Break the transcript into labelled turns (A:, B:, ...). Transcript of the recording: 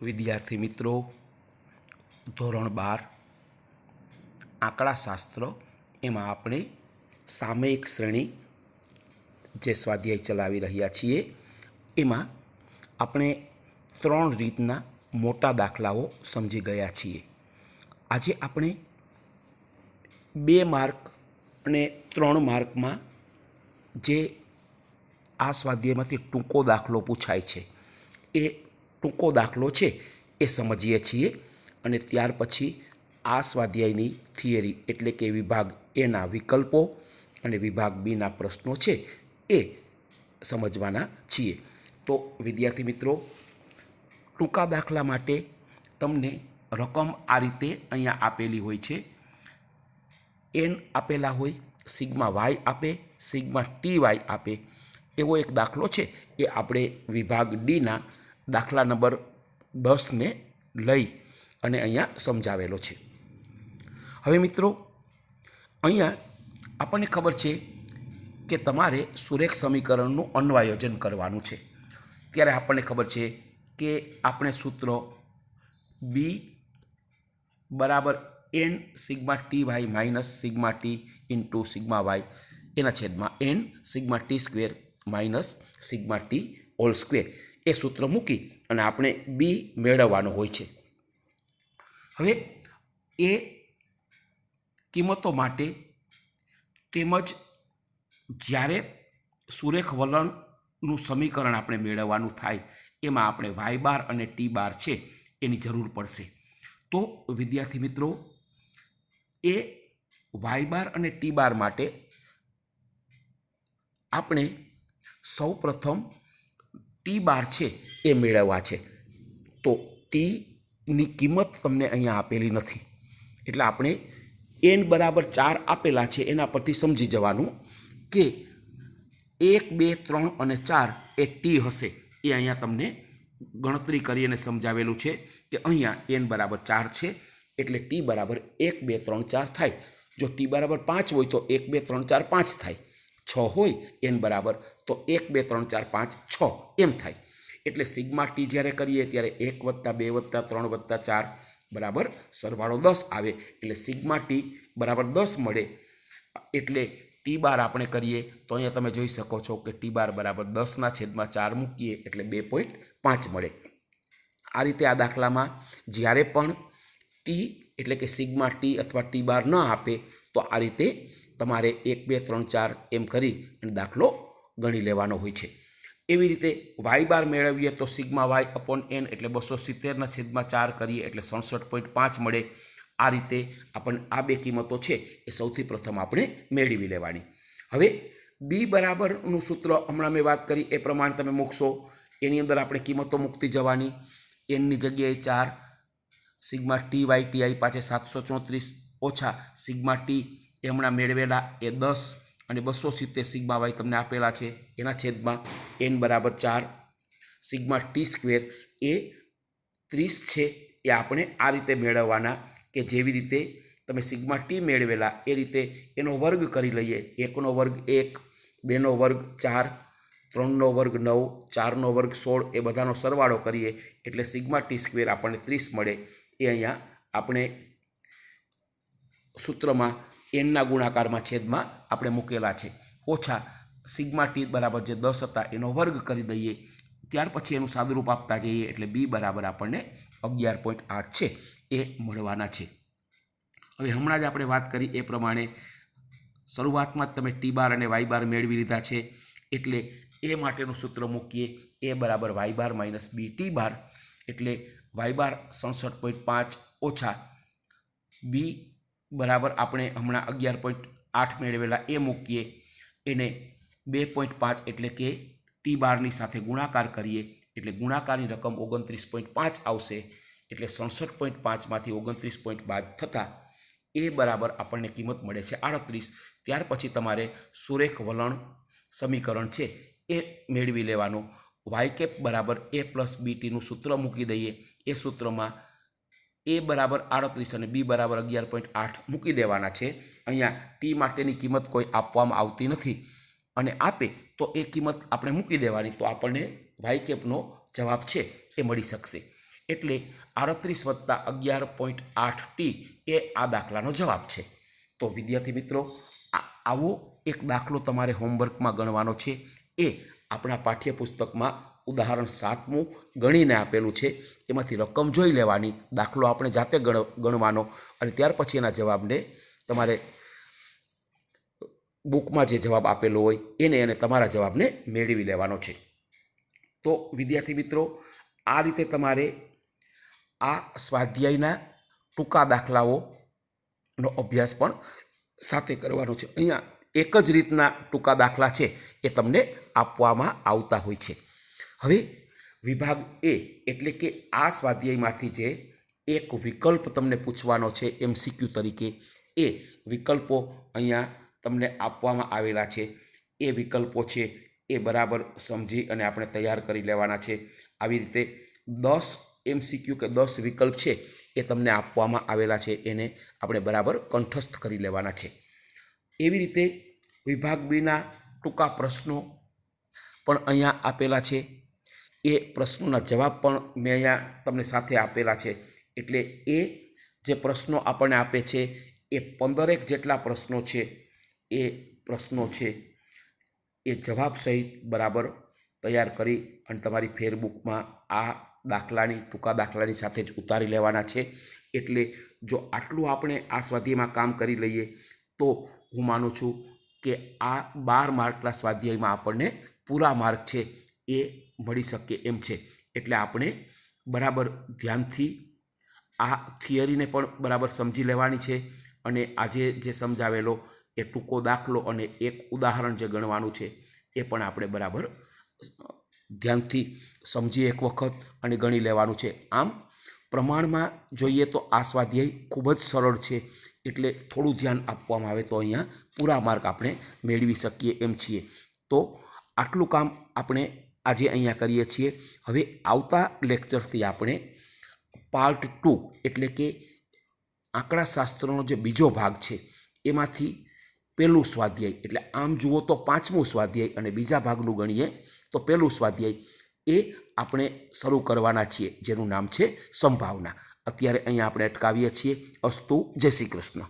A: વિદ્યાર્થી મિત્રો, ધોરણ બાર, આંકડાશાસ્ત્ર, એમાં આપણે સામયિક શ્રેણી જે સ્વાધ્યાય ચલાવી રહ્યા છીએ, એમાં આપણે ત્રણ રીતના મોટા દાખલાઓ સમજી ગયા છીએ. આજે આપણે બે માર્ક અને ત્રણ માર્કમાં જે આ સ્વાધ્યાયમાંથી ટૂંકો દાખલો પૂછાય છે, એ ટૂંકો દાખલો છે એ સમજીએ છીએ અને ત્યાર પછી આ સ્વાધ્યાયની થિયરી એટલે કે વિભાગ એના વિકલ્પો અને વિભાગ બીના પ્રશ્નો છે એ સમજવાના છીએ. તો વિદ્યાર્થી મિત્રો, ટૂંકા દાખલા માટે તમને રકમ આ રીતે અહીંયા આપેલી હોય છે. એન આપેલા હોય, સિગ્મા વાય આપે, સિગ્મા ટી વાય આપે. એવો એક દાખલો છે એ આપણે વિભાગ ડીના દાખલા નંબર દસને લઈ અને અહીંયા સમજાવેલો છે. હવે મિત્રો, અહીંયા આપણને ખબર છે કે તમારે સુરેખ સમીકરણનું અન્વાયોજન કરવાનું છે. ત્યારે આપણને ખબર છે કે આપણે સૂત્ર બી બરાબર N sigma T Y minus sigma T into sigma Y એના છેદમાં N sigma T square minus sigma T all square. એ સૂત્ર મૂકી અને આપણે બી મેળવવાનું હોય છે. હવે એ કિંમતો માટે તેમજ જ્યારે સુરેખ વલણનું સમીકરણ આપણે મેળવવાનું થાય, એમાં આપણે વાય બાર અને ટી બાર છે, એની જરૂર પડશે. તો વિદ્યાર્થી મિત્રો, એ વાય બાર અને ટી બાર માટે આપણે સૌ પ્રથમ ટી બાર છે એ મેળવવા છે. તો ટીની કિંમત તમને અહીંયા આપેલી નથી. એટલે આપણે એન બરાબર ચાર આપેલા છે એના પરથી સમજી જવાનું કે એક, બે, ત્રણ અને ચાર એ ટી હશે. એ અહીંયા તમને ગણતરી કરી અને સમજાવેલું છે કે અહીંયા એન બરાબર ચાર છે એટલે ટી બરાબર એક, બે, ત્રણ, ચાર થાય. જો ટી બરાબર પાંચ હોય તો એક, બે, ત્રણ, ચાર, પાંચ થાય. છ હોય એન બરાબર, તો એક, બે, ત્રણ, ચાર, પાંચ, છ, એમ થાય. એટલે સિગ્મા ટી જ્યારે કરીએ ત્યારે એક વત્તા બે વત્તા ત્રણ વત્તા ચાર બરાબર સરવાળો દસ આવે. એટલે સિગ્મા ટી બરાબર દસ મળે. એટલે ટી બાર આપણે કરીએ તો અહીંયા તમે જોઈ શકો છો કે ટી બાર બરાબર દસના છેદમાં ચાર મૂકીએ એટલે બે પોઈન્ટ પાંચ મળે. આ રીતે આ દાખલામાં જ્યારે પણ ટી એટલે કે સિગ્મા ટી અથવા ટી બાર ન આપે તો આ રીતે તમારે એક, બે, ત્રણ, ચાર એમ કરી અને દાખલો ગણી લેવાનો હોય છે. એવી રીતે વાય બાર મેળવીએ તો સિગ્મા વાય અપોન એન એટલે બસો સિત્તેરના છેદમાં ચાર કરીએ એટલે સડસઠ પોઈન્ટ પાંચ મળે. આ રીતે આપણને આ બે કિંમતો છે એ સૌથી પ્રથમ આપણે મેળવી લેવાની. હવે બી બરાબરનું સૂત્ર હમણાં મેં વાત કરી એ પ્રમાણે તમે મૂકશો. એની અંદર આપણે કિંમતો મૂકતી જવાની. એનની જગ્યાએ ચાર, sigma T Y T I પાછે સાતસો ચોત્રીસ ઓછા સિગ્મા ટી એ મેળવેલા એ દસ અને બસો સિત્તેર સિગ્મા વાય તમને આપેલા છે. એના છેદમાં એન બરાબર ચાર, સિગ્મા ટી સ્ક્વેર એ ત્રીસ છે એ આપણે આ રીતે મેળવવાના કે જેવી રીતે તમે સિગ્મા ટી મેળવેલા એ રીતે એનો વર્ગ કરી લઈએ. એકનો વર્ગ એક, બેનો વર્ગ ચાર, ત્રણનો વર્ગ નવ, ચારનો વર્ગ સોળ એ બધાનો સરવાળો કરીએ એટલે સિગ્મા ટી સ્ક્વેર આપણને ત્રીસ મળે. એ અહીંયા આપણે સૂત્રમાં એનના ગુણાકારમાં છેદમાં આપણે મૂકેલા છે. ઓછા સિગ્મા ટી બરાબર જે દસ હતા એનો વર્ગ કરી દઈએ, ત્યાર પછી એનું સાદુરૂપ આપતા જઈએ એટલે બી બરાબર આપણને અગિયાર પોઈન્ટ આઠ છે, એ મળવાના છે. હવે હમણાં જ આપણે વાત કરી એ પ્રમાણે શરૂઆતમાં જ તમે ટી બાર અને વાય બાર મેળવી લીધા છે, એટલે એ માટેનું સૂત્ર મૂકીએ, એ બરાબર Y bar minus B T bar, એટલે વાય બાર સડસઠ પોઈન્ટ પાંચ ઓછા બી બરાબર આપણે હમણાં અગિયાર પોઈન્ટ આઠ મેળવેલા એ મૂકીએ. એને બે પોઈન્ટ પાંચ એટલે કે ટી બારની સાથે ગુણાકાર કરીએ એટલે ગુણાકારની રકમ ઓગણત્રીસ પોઈન્ટ પાંચ આવશે એટલે સડસઠ પોઈન્ટ પાંચમાંથી ઓગણત્રીસ પોઈન્ટ બાદ થતાં એ બરાબર આપણને કિંમત મળે છે આડત્રીસ. ત્યાર પછી તમારે સુરેખ વલણ સમીકરણ છે એ મેળવી લેવાનું. વાય કેપ બરાબર એ પ્લસ બીટીનું સૂત્ર મૂકી દઈએ. એ સૂત્રમાં એ બરાબર આડત્રીસ અને બી બરાબર અગિયાર પોઈન્ટ આઠ મૂકી દેવાના છે. અહીંયા ટી માટેની કિંમત કોઈ આપવામાં આવતી નથી. અને આપે તો એ કિંમત આપણે મૂકી દેવાની. તો આપણને વાય કેપનો જવાબ છે એ મળી શકશે. એટલે આડત્રીસ વત્તા અગિયાર પોઈન્ટ આઠ ટી એ આ દાખલાનો જવાબ છે. તો વિદ્યાર્થી મિત્રો આવો એક દાખલો તમારે હોમવર્કમાં ગણવાનો છે. એ આપણા પાઠ્યપુસ્તકમાં ઉદાહરણ સાતમું ગણીને આપેલું છે. એમાંથી રકમ જોઈ લેવાની, દાખલો આપણે જાતે ગણ, ગણવાનો. અને ત્યાર પછી એના જવાબને તમારે બુકમાં જે જવાબ આપેલો હોય, એને એને તમારા જવાબને મેળવી લેવાનો છે. તો વિદ્યાર્થી મિત્રો, આ રીતે તમારે આ સ્વાધ્યાયના ટૂંકા દાખલાઓનો અભ્યાસ પણ સાથે કરવાનો છે. અહીંયા એક જ રીતના ટૂંકા દાખલા છે, એ તમને આપવામાં આવતા હોય છે. હવે વિભાગ એ એટલે કે આ સ્વાધ્યાયમાંથી જે એક વિકલ્પ તમને પૂછવાનો છે એમસીક્યુ તરીકે, એ વિકલ્પો અહીંયા તમને આપવામાં આવેલા છે. એ વિકલ્પો છે એ બરાબર સમજી અને આપણે તૈયાર કરી લેવાના છે. આવી રીતે દસ એમસીક્યુ કે દસ વિકલ્પ છે એ તમને આપવામાં આવેલા છે, એને આપણે બરાબર કંઠસ્થ કરી લેવાના છે. એવી રીતે વિભાગ બીના ટૂંકા પ્રશ્નો પણ અહીંયા આપેલા છે. એ પ્રશ્નોના જવાબ પણ મેં અહીંયા તમને સાથે આપેલા છે. એટલે એ જે પ્રશ્નો આપણને આપે છે, એ પંદરેક જેટલા પ્રશ્નો છે, એ પ્રશ્નો છે, એ જવાબ સહિત બરાબર તૈયાર કરી અને તમારી ફેરબુકમાં આ દાખલાની, ટૂંકા દાખલાની સાથે જ ઉતારી લેવાના છે. એટલે જો આટલું આપણે આ સ્વાધ્યાયમાં કામ કરી લઈએ, તો હું માનું છું કે આ બાર માર્કના સ્વાધ્યાયમાં આપણને પૂરા માર્ક છે. એ મળી શકે એમ છે. એટલે આપણે બરાબર ધ્યાનથી આ થિયરીને પણ બરાબર સમજી લેવાની છે અને આજે જે સમજાવેલો, એ ટૂંકો દાખલો અને એક ઉદાહરણ જે ગણવાનું છે, એ પણ આપણે બરાબર ધ્યાનથી સમજી એક વખત અને ગણી લેવાનું છે. આમ, પ્રમાણમાં જોઈએ તો આ સ્વાધ્યાય ખૂબ જ સરળ છે, એટલે થોડું ધ્યાન આપવામાં આવે તો અહીંયા પૂરા માર્ક આપણે મેળવી શકીએ એમ છીએ. તો આટલું કામ આપણે આજે અહીંયા કરીએ છીએ. હવે આવતા લેક્ચરથી આપણે પાર્ટ ટુ એટલે કે આંકડાશાસ્ત્રનો જે બીજો ભાગ છે, એમાંથી પહેલું સ્વાધ્યાય, એટલે આમ જુઓ તો પાંચમું સ્વાધ્યાય અને બીજા ભાગનું ગણીએ તો પહેલું સ્વાધ્યાય એ આપણે શરૂ કરવાના છીએ, જેનું નામ છે સંભાવના. અત્યારે અહીંયા આપણે અટકાવીએ છીએ. અસ્તુ જય શ્રી કૃષ્ણ.